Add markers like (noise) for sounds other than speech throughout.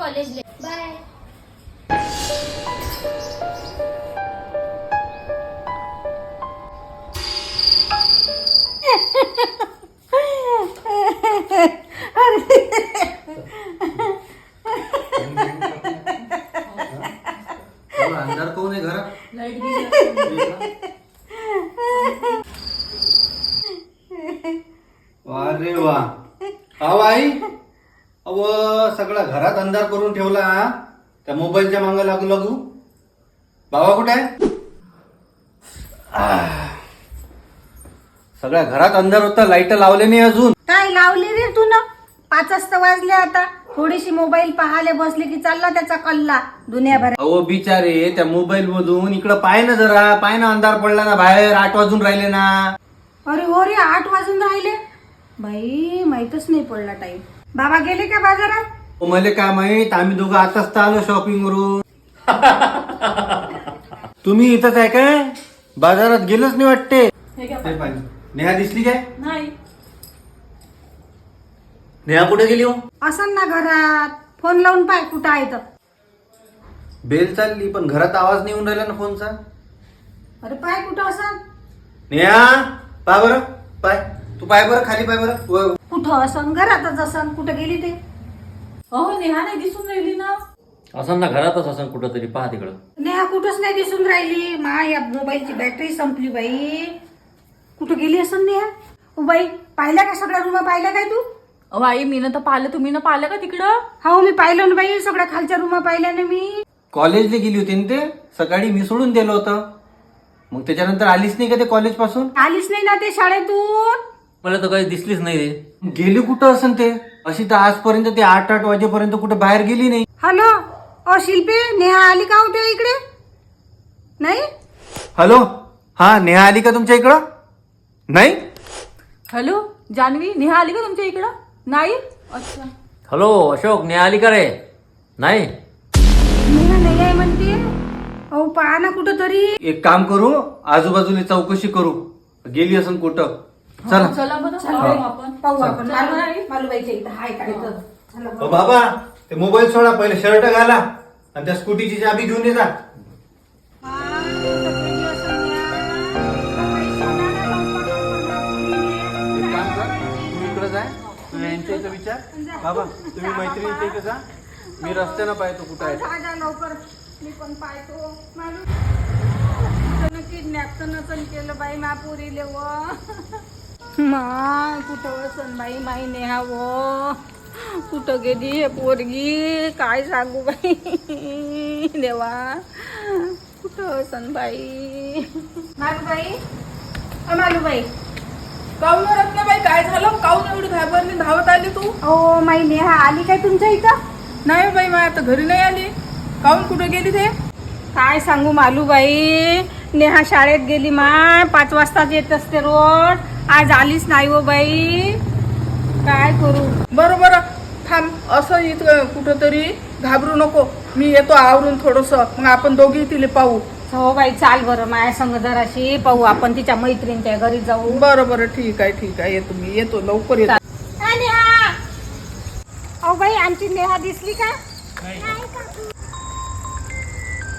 कॉलेजला. बाय. एवढा अंधार कोण आहे घरात? लाइट गेली अरे वा. आई. अव सगळा घरात अंधार करून ठेवला? त्या मोबाईलच्या मागे लागू लागू. बाबा कुठे? आहे. सगळ्या घरात अंधार होता लाइट लावले नाही अजून. काय लावली रे तू ना? पाच वाजता वाजले आता. थोडीशी मोबाईल पाहायला बसले की चालला त्याचा कल्ला दुनियाभर अहो बिचारे त्या मोबाईल मधून इकडं पाय ना जरा पाय ना अंधार पडला ना बाहेर आठ वाजून राहिले ना. अरे हो रे आठ वाजून राहिले. बाई माहीतच नाही पडला टाइम बाबा गेले का बाजारात? मला काय माहीत आम्ही दोघं आताच तर आलो शॉपिंग वरून (laughs) तुम्ही इथंच आहे काय? बाजारात गेलोच नाही वाटते. हे घ्या. ते पाहिजे. नेहा दिसली काय? नाही. नेहा कुठे गेली हो? असन ना घरात. फोन लावून पाय कुठं आहे तर. बेल चालली पण घरात आवाज नाही येऊन राहिला ना फोनचा. अरे पाय कुठं असन? नेहा पाय बरं पाय. तू पाय बरं खाली पाय बरं. व- कुठं असन? घरातच असन? कुठं गेली ते? अहो नेहा नाही दिसून राहिली ना. असं ना घरातच असं कुठं तरी पहा तिकडं. नेहा कुठंच नाही दिसून राहिली. मा या मोबाईलची बॅटरी संपली बाई. कुठं गेली असन नेहा? ओ बाई पाहिल्या का सगळ्या रूम? पाहिल्या काय तू? अहो आई मी ना तर पाहिलं. तुम्ही ना पाहिलं का तिकडं? हो मी पाहिलं ना बाई. सगळ्या खालच्या रूम पाहिल्या ना मी. कॉलेजला गेली होती ना ते? सकाळी मी सोडून दिलं होतं. मग त्याच्यानंतर आलीच नाही का ते कॉलेजपासून आलीच नाही ना ते शाळेतून. मला तर काही दिसलीच नाही रे. गेली कुठं असन ते? अशी तर आजपर्यंत ते आठ आठ वाजेपर्यंत कुठं बाहेर गेली नाही. हॅलो ओ शिल्पे नेहा आली का होते इकडे? नाही? हॅलो? हा नेहा आली का तुमच्या इकडं? नाही? हॅलो जान्हवी नेहा आली का तुमच्या इकडं? नाही? अच्छा. हॅलो अशोक ने आली का रे? नाही? नेहा नाही आहे म्हणते. अहो पहा ना कुठं तरी एक काम करू आजूबाजूला चौकशी करू. गेली असन कुठं? चला. चला बरं. पाहू आपण पाहू आपण. चला. मालूबाईच्या इथं हाय काय तर चला बरं. अ बाबा ते मोबाईल सोडा पहिले शर्ट घाला आणि त्या स्कूटीची चाबी घेऊन ये जा. हा, कुठं गेली असेल नेहा? काही सोनाला लवकर एक काम कर तू इकडे जाय तू यांच्या इथं विचार बाबा तुम्ही मैत्रिणीच्या इथं जा. मी रस्त्यानं पाहतो कुठं आहे. जा लवकर. मी पण पाहतो. मालू किडनॅप तर नसन केलं बाई मा पुरीले व. मा कुठं वसन बाई माई नेहा व? कुठं गेली हे पोरगी? काय सांगू बाई? देवा कुठं वसन बाई मालूबाई मालूबाई काऊन रत्नाबाई काय झालं? काऊन एवढी घाबरली? धावत आली तू? ओ माई नेहा आली काय तुमच्या इथं? नाही बाई मा आता घरी नाही आली. काऊन कुठे गेली ते? काय सांगू मालूबाई? नेहा शाळेत गेली माय पाच वाजताच येत असते रोज. आज आलीच नाही हो बाई. काय करू? बरं बरं. थांब. असं इथं कुठं तरी घाबरू नको. मी येतो आवरून थोडस. मग आपण दोघी तिले पाहू. हो बाई चाल बरं माया संग जराशी. पाहू आपण तिच्या मैत्रिणीच्या घरी जाऊ. बरं बरं. ठीक आहे ठीक आहे. येतो मी. येतो. लवकर येतो. अहो बाई आमची नेहा दिसली का?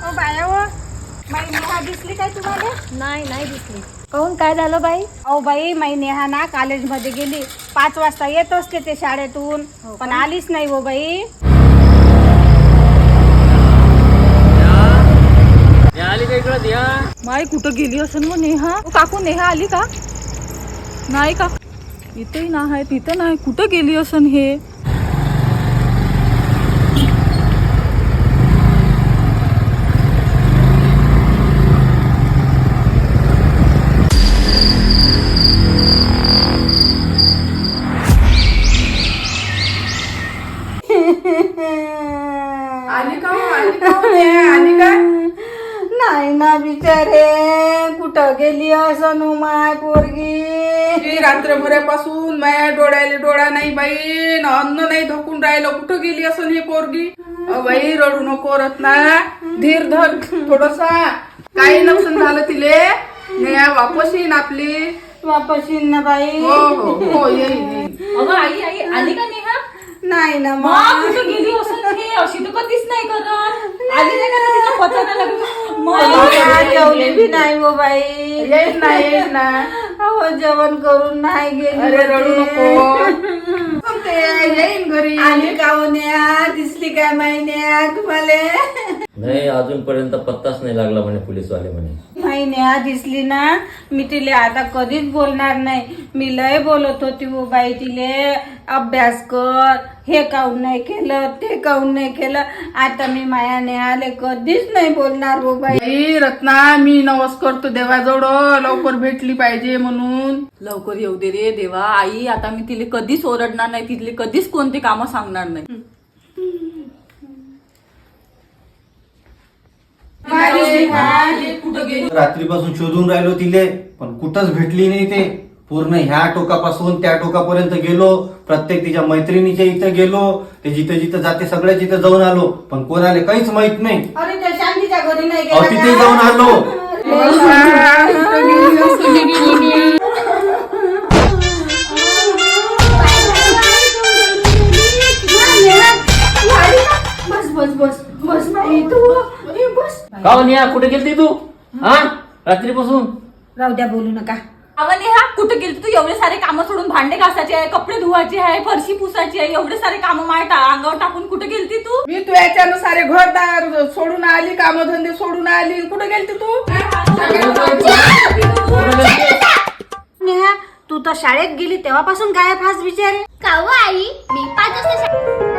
ओ बाया हो बाई नेहा दिसली काय तुम्हाला? नाही नाही दिसली. कहून काय झालं बाई? अहो बाई माई नेहा ना कॉलेजमध्ये गेली. पाच वाजता येत असते ते शाळेतून. पण आलीच नाही हो बाई. ने आली का इकडं? द्या माय कुठं गेली असेल मग नेहा? ओ, काकू नेहा आली का? नाही का? इथंही नाही तिथं नाही. कुठं गेली असन हे? आली का हो? आली का हो? नेहा आली का नाही ना बिचारे. कुठं गेली असं माय पोरगी? रात्रभरापासून माया डोळ्याले डोळा नाही बाई. न अन्न नाही धकून राहिलं. कुठं गेली असं ही पोरगी? अ बाई रडू नको रत्ना. धीर धर थोडसा. काही नुकसान झालं तिले. वापस येईन आपली. वापस येईन ना बाई. हो हो हो येईन येईन. अगं आई आई आली का नेहा? नाही ना मा मग कुठं गेली असं हे अशी तर कधीच नाही करत. आली नाही का तिला पता नाही लागलं मग जेवली बी नाही हो बाई. येईल ना अहो जेवण करून नाही गेली अरे रडू. नको. सांगते, येईन घरी. आली का उन्या दिसली काय महिन्या तुम्हाला? नाही अजूनपर्यंत पत्ताच नाही लागला म्हणे पोलीसवाले म्हणे. महिन्या दिसली ना? मी तिले आता कधीच बोलणार नाही. मी लय बोलत होती हो बाई तिले अभ्यास कर. हे काऊन नाही केलं ते काऊन नाही केलं. आता मी मायाने आले कधीच नाही बोलणार हो बाई. बाई रत्ना मी नवस करतो देवाजवळ. लवकर भेटली पाहिजे म्हणून. लवकर येऊ दे रे देवा. आई आता मी तिला कधीच ओरडणार नाही. तिथले कधीच कोणते कामं सांगणार नाही. रात्रीपासून शोधून राहिलो तिले पण कुठंच भेटली नाही ते. पूर्ण ह्या टोकापासून त्या टोकापर्यंत गेलो. प्रत्येक तिच्या मैत्रिणीच्या इथं गेलो. ते जिथं जिथं जाते सगळ्या जिथं जाऊन आलो. पण कोणाला काहीच माहीत नाही. अरे त्या शांतीच्या घरी नाही तिथे? जाऊन आलो. का हो नेहा कुठे गेलती तू? हा? रात्रीपासून? राहू द्या बोलू नका. अवने हा कुठे गेली तू? एवढे सारे कामं सोडून भांडे घासायचे आहे कपडे धुवायचे आहे फरशी पुसायची आहे एवढे सारे कामं माय टा- अंगावर टाकून कुठे गेलती तू? मी तू याच्यानं सारे घरदार सोडून आली कामधंदे सोडून आली. कुठे गेलती तू? नेहा तू तर शाळेत गेली तेव्हापासून काय फास विचारे काव आई मी पाच वाजता शा-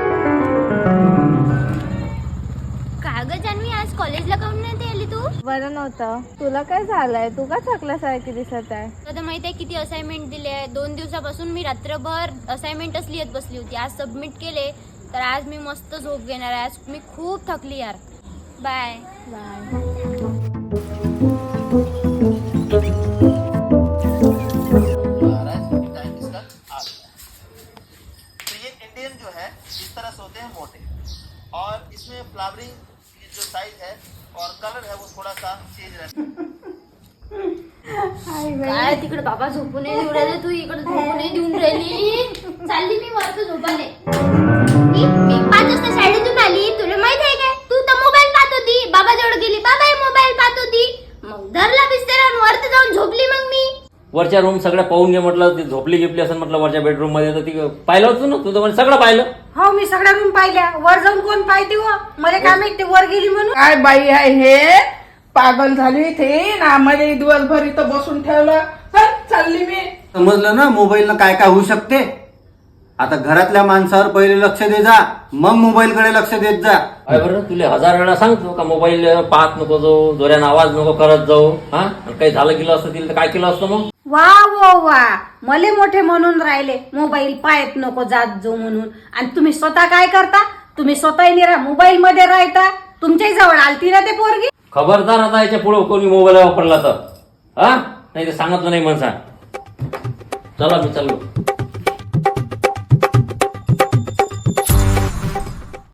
का ग जान्हवी आज कॉलेजला काऊन नाही आली तू? बरं नव्हतं. तुला काय झालंय? तू का थकल्यासारखी दिसत आहे? आता माहिती आहे किती असाइनमेंट दिले आहे. दोन दिवसापासून मी रात्रभर असाइनमेंटच लिहित बसली होती. आज सबमिट केले तर आज मी मस्त झोप घेणार आहे. आज मी खूप थकली यार. बाय तो काय तिकडे बाबा झोपून नाही देऊ राहिले तू इकडे झोपून नाही देऊन राहिली. चालली मी वरती झोपाले मी पाच वाजता शाळेतून आली. तुला माहीत आहे काय? तू तर मोबाईल पाहत होती. बाबा जवळ गेली. बाबा मोबाईल पाहत होती. मग धरला बिस्तर वरती जाऊन झोपली मग मी. वरच्या रूम सगळ्या पाहून घे म्हटलं. ती झोपली गिपली असं म्हटलं वरच्या बेडरूममध्ये. तर ती पाहिलं होतं ना? तुझं म्हणजे सगळं पाहिलं. हो मी सगळ्या रूम पाहिल्या. वर जाऊन कोण पाहिजे हो? मला काय माहिती वर गेली म्हणून. काय बाई आहे हे? पागल झाली ते ना मला दिवसभर इथं बसून ठेवलं. चालली मी. समजलं ना मोबाईलनं काय काय होऊ शकते? आता घरातल्या माणसावर पहिले लक्ष दे जा मग मोबाईल कडे लक्ष देत जा. काय बरं तुला हजार वेळा सांगतो का मोबाईल पाहत नको जाऊ जोऱ्यानं आवाज नको करत जाऊ हा? आणि काही झालं गेलं असतं तिला तर काय केलं असतं मग? वा वो वा. मले मोठे म्हणून राहिले मोबाईल पायत नको जात जो म्हणून. आणि तुम्ही स्वतः काय करता? तुम्ही स्वतः निरा मोबाईल मध्ये राहता. तुमच्याही जवळ आलती ना ते पोरगी? खबरदार आता याच्यापुढे कोणी मोबाईल वापरला तर हा? नाही तर सांगत नाही माणसा. चला मी चाललो.